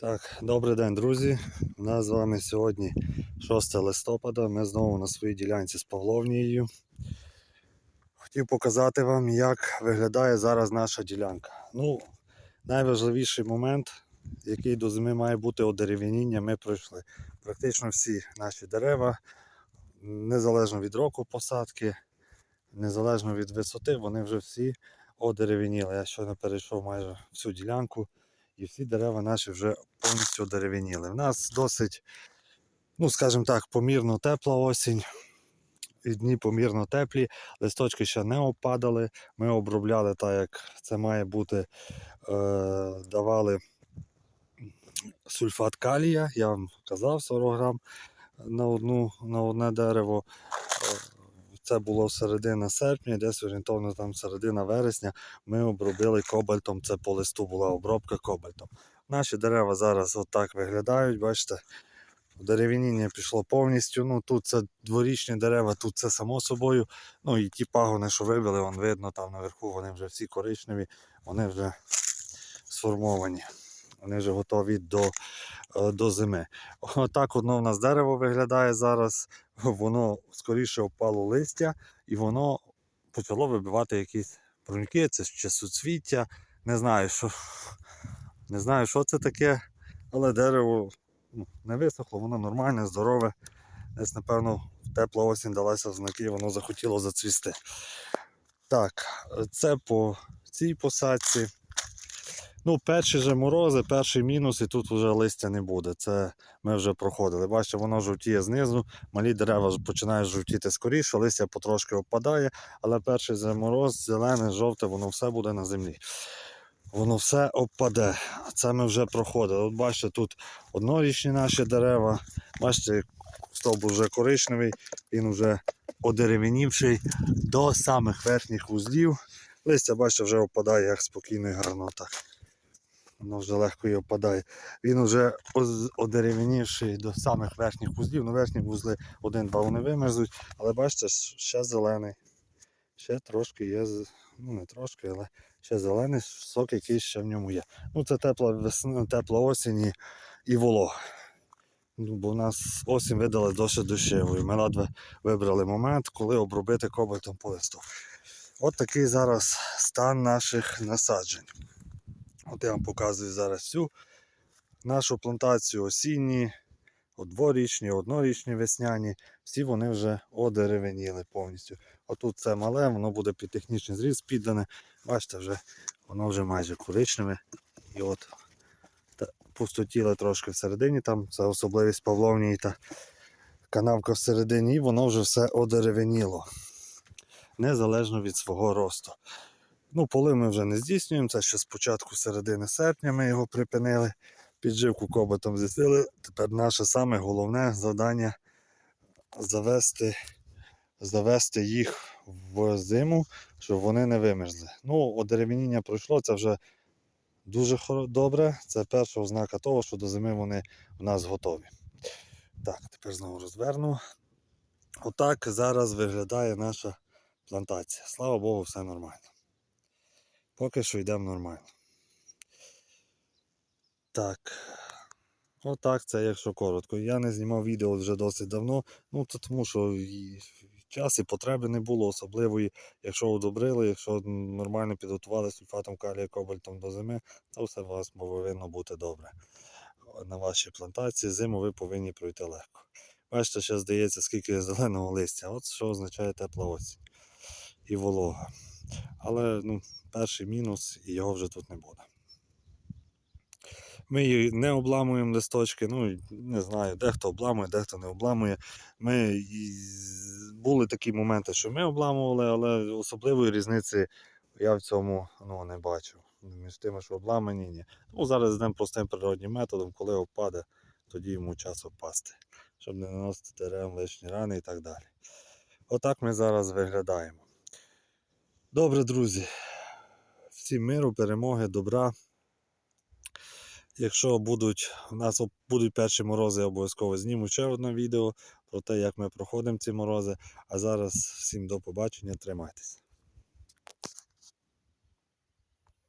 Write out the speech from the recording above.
Так, добрий день, друзі. У нас з вами сьогодні 6 листопада. Ми знову на своїй ділянці з Павловнією. Хотів показати вам, як виглядає зараз наша ділянка. Ну, найважливіший момент, який до зими має бути одерев'яніння, ми пройшли. Практично всі наші дерева, незалежно від року посадки, незалежно від висоти, вони вже всі одерев'яніли. Я щойно перейшов майже всю ділянку і всі дерева наші вже повністю дерев'яніли. У нас досить, ну скажімо так, помірно тепла осінь. І дні помірно теплі, листочки ще не опадали. Ми обробляли так, як це має бути. Е, давали сульфат калія, я вам казав 40 грам на, одну, на одне дерево. Е, Це було середина серпня, десь орієнтовно там середина вересня. Ми обробили кобальтом. Це по листу була обробка кобальтом. Наші дерева зараз отак виглядають, бачите. Дерев'яніння пішло повністю. Ну тут це дворічні дерева, тут це само собою. Ну і ті пагони, що вибили, вон видно там наверху, вони вже всі коричневі, вони вже сформовані. Вони вже готові до, е, до зими. Отак одно в нас дерево виглядає зараз. Воно скоріше опало листя і воно почало вибивати якісь бруньки, це ще суцвіття. Не знаю, що, не знаю, що це таке, але дерево ну, не висохло, воно нормальне, здорове. Десь, напевно, тепла осінь далася знаки, воно захотіло зацвісти. Так, це по цій посадці. Ну, перші же морози, перший мінус, і тут вже листя не буде. Це ми вже проходили. Бачите, воно жовтіє знизу, малі дерева починають жовтіти скоріше, листя потрошки опадає, але перший же мороз, зелене, жовте, воно все буде на землі. Воно все опаде. Це ми вже проходили. От бачите, тут однорічні наші дерева. Бачите, стовбур вже коричневий, він вже одеревенівший до самих верхніх вузлів. Листя, бачите, вже опадає як спокійно і гарно так. Воно вже легко і опадає. Він вже одеревенівший до самих верхніх вузлів. Ну, верхні вузли один-два вони вимерзуть, але бачите, ще зелений. Ще трошки є, ну не трошки, але ще зелений сок, який ще в ньому є. Ну, це тепла весна, тепла осінь і, і волога. Ну, бо в нас осінь видали досить дощевою. Ми ледве вибрали момент, коли обробити кобальтом по листу. От такий зараз стан наших насаджень. От я вам показую зараз всю нашу плантацію осінні, дворічні, однорічні весняні. Всі вони вже одеревеніли повністю. Отут це мале, воно буде під технічний зріз піддане. Бачите, вже воно вже майже коричневе. І от та, пустотіле трошки всередині, там це особливість Павловнії та канавка всередині, і воно вже все одеревеніло. Незалежно від свого росту. Ну, поли ми вже не здійснюємо, це ще з середини серпня ми його припинили. Підживку коботом здійснили. Тепер наше саме головне завдання завести, завести їх в зиму, щоб вони не вимерзли. Ну, одерев'яніння пройшло, це вже дуже добре. Це перша ознака того, що до зими вони в нас готові. Так, тепер знову розверну. Отак зараз виглядає наша плантація. Слава Богу, все нормально. Поки що йдемо нормально. Так. Отак це, якщо коротко. Я не знімав відео вже досить давно, ну то тому що і час і потреби не було особливої. Якщо одобрили, якщо нормально підготували сульфатом калія кобальтом до зими, то все у вас повинно бути добре. На вашій плантації зиму ви повинні пройти легко. Бачите, ще здається, скільки зеленого листя. От що означає тепла осінь і волога. Але ну, перший мінус і його вже тут не буде. Ми її не обламуємо листочки, ну не знаю, дехто обламує, дехто не обламує. Ми були такі моменти, що ми обламували, але особливої різниці я в цьому ну, не бачу. Між тими, що обламані, ні. Тому зараз йдемо простим природнім методом, коли опаде, тоді йому час опасти, щоб не наносити деревам лишні рани і так далі. Отак ми зараз виглядаємо. Добре, друзі. Всім миру, перемоги, добра. Якщо будуть у нас будуть перші морози, я обов'язково зніму ще одне відео про те, як ми проходимо ці морози. А зараз всім до побачення, тримайтесь.